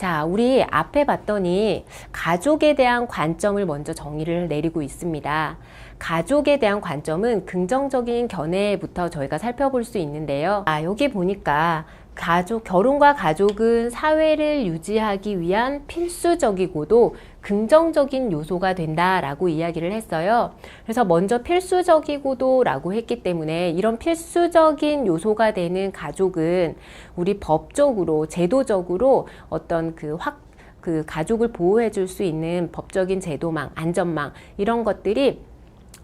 자, 우리 앞에 봤더니 가족에 대한 관점을 먼저 정의를 내리고 있습니다. 가족에 대한 관점은 긍정적인 견해부터 저희가 살펴볼 수 있는데요. 아, 여기 보니까 가족, 결혼과 가족은 사회를 유지하기 위한 필수적이고도 긍정적인 요소가 된다라고 이야기를 했어요. 그래서 먼저 필수적이고도라고 했기 때문에 이런 필수적인 요소가 되는 가족은 우리 법적으로, 제도적으로 어떤 그 확, 그 가족을 보호해 줄 수 있는 법적인 제도망, 안전망, 이런 것들이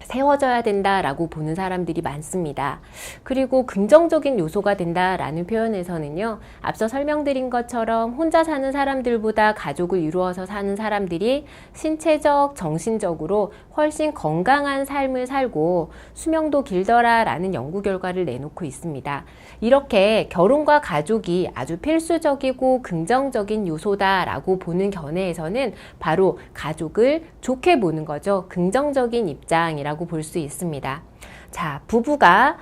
세워져야 된다라고 보는 사람들이 많습니다. 그리고 긍정적인 요소가 된다라는 표현에서는요, 앞서 설명드린 것처럼 혼자 사는 사람들보다 가족을 이루어서 사는 사람들이 신체적, 정신적으로 훨씬 건강한 삶을 살고 수명도 길더라라는 연구 결과를 내놓고 있습니다. 이렇게 결혼과 가족이 아주 필수적이고 긍정적인 요소다라고 보는 견해에서는 바로 가족을 좋게 보는 거죠. 긍정적인 입장이라 고 라고 볼 수 있습니다. 자, 부부가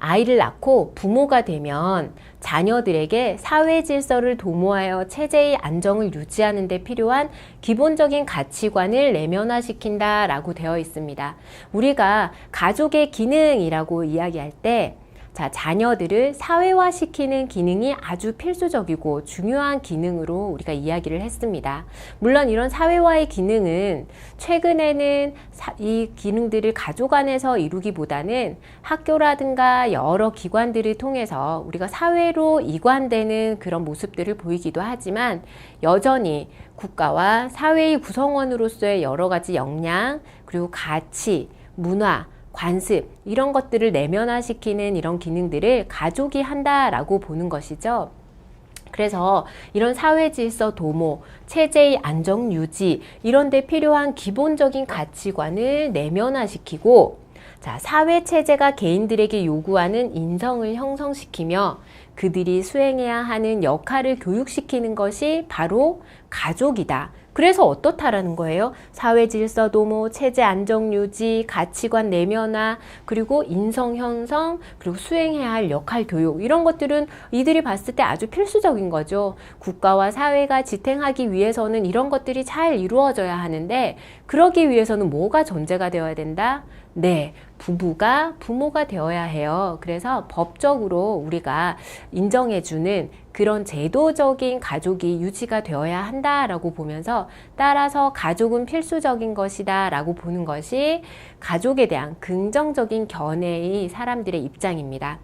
아이를 낳고 부모가 되면 자녀들에게 사회 질서를 도모하여 체제의 안정을 유지하는 데 필요한 기본적인 가치관을 내면화시킨다라고 되어 있습니다. 우리가 가족의 기능이라고 이야기할 때 자, 자녀들을 사회화시키는 기능이 아주 필수적이고 중요한 기능으로 우리가 이야기를 했습니다. 물론 이런 사회화의 기능은 최근에는 이 기능들을 가족 안에서 이루기보다는 학교라든가 여러 기관들을 통해서 우리가 사회로 이관되는 그런 모습들을 보이기도 하지만 여전히 국가와 사회의 구성원으로서의 여러 가지 역량 그리고 가치, 문화, 관습 이런 것들을 내면화시키는 이런 기능들을 가족이 한다라고 보는 것이죠. 그래서 이런 사회 질서 도모, 체제의 안정 유지 이런 데 필요한 기본적인 가치관을 내면화시키고 자, 사회 체제가 개인들에게 요구하는 인성을 형성시키며 그들이 수행해야 하는 역할을 교육시키는 것이 바로 가족이다. 그래서 어떻다라는 거예요? 사회 질서 도모, 체제 안정 유지, 가치관 내면화, 그리고 인성 형성, 그리고 수행해야 할 역할 교육 이런 것들은 이들이 봤을 때 아주 필수적인 거죠. 국가와 사회가 지탱하기 위해서는 이런 것들이 잘 이루어져야 하는데 그러기 위해서는 뭐가 존재가 되어야 된다? 네, 부부가 부모가 되어야 해요. 그래서 법적으로 우리가 인정해주는 그런 제도적인 가족이 유지가 되어야 한다라고 보면서 따라서 가족은 필수적인 것이다라고 보는 것이 가족에 대한 긍정적인 견해의 사람들의 입장입니다.